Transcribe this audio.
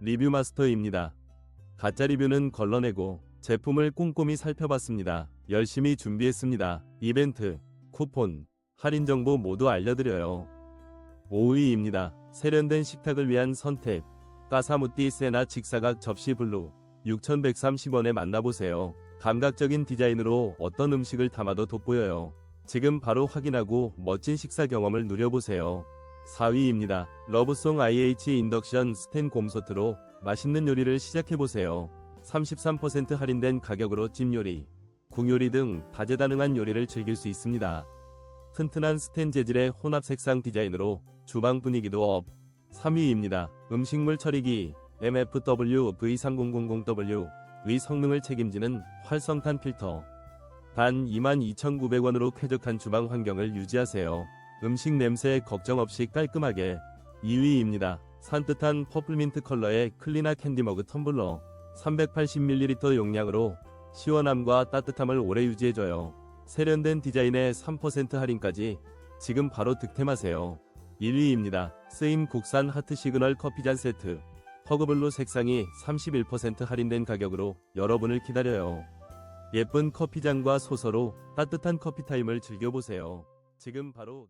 리뷰 마스터입니다. 가짜 리뷰는 걸러내고 제품을 꼼꼼히 살펴봤습니다. 열심히 준비했습니다. 이벤트, 쿠폰, 할인 정보 모두 알려드려요. 5위입니다. 세련된 식탁을 위한 선택. 까사무띠 세나 직사각 접시 블루 6,130원에 만나보세요. 감각적인 디자인으로 어떤 음식을 담아도 돋보여요. 지금 바로 확인하고 멋진 식사 경험을 누려보세요. 4위입니다. 러브송 IH 인덕션 스텐 곰소트로 맛있는 요리를 시작해보세요. 33% 할인된 가격으로 찜 요리, 궁요리 등 다재다능한 요리를 즐길 수 있습니다. 튼튼한 스텐 재질의 혼합 색상 디자인으로 주방 분위기도 업. 3위입니다. 음식물 처리기 MFW V3000W 의 성능을 책임지는 활성탄 필터. 단 22,900원으로 쾌적한 주방 환경을 유지하세요. 음식 냄새 걱정 없이 깔끔하게 2위입니다. 산뜻한 퍼플민트 컬러의 클리나 캔디머그 텀블러 380ml 용량으로 시원함과 따뜻함을 오래 유지해줘요. 세련된 디자인에 3% 할인까지 지금 바로 득템하세요. 1위입니다. 쓰임 국산 하트 시그널 커피잔 세트 허그블루 색상이 31% 할인된 가격으로 여러분을 기다려요. 예쁜 커피잔과 소서로 따뜻한 커피타임을 즐겨보세요. 지금 바로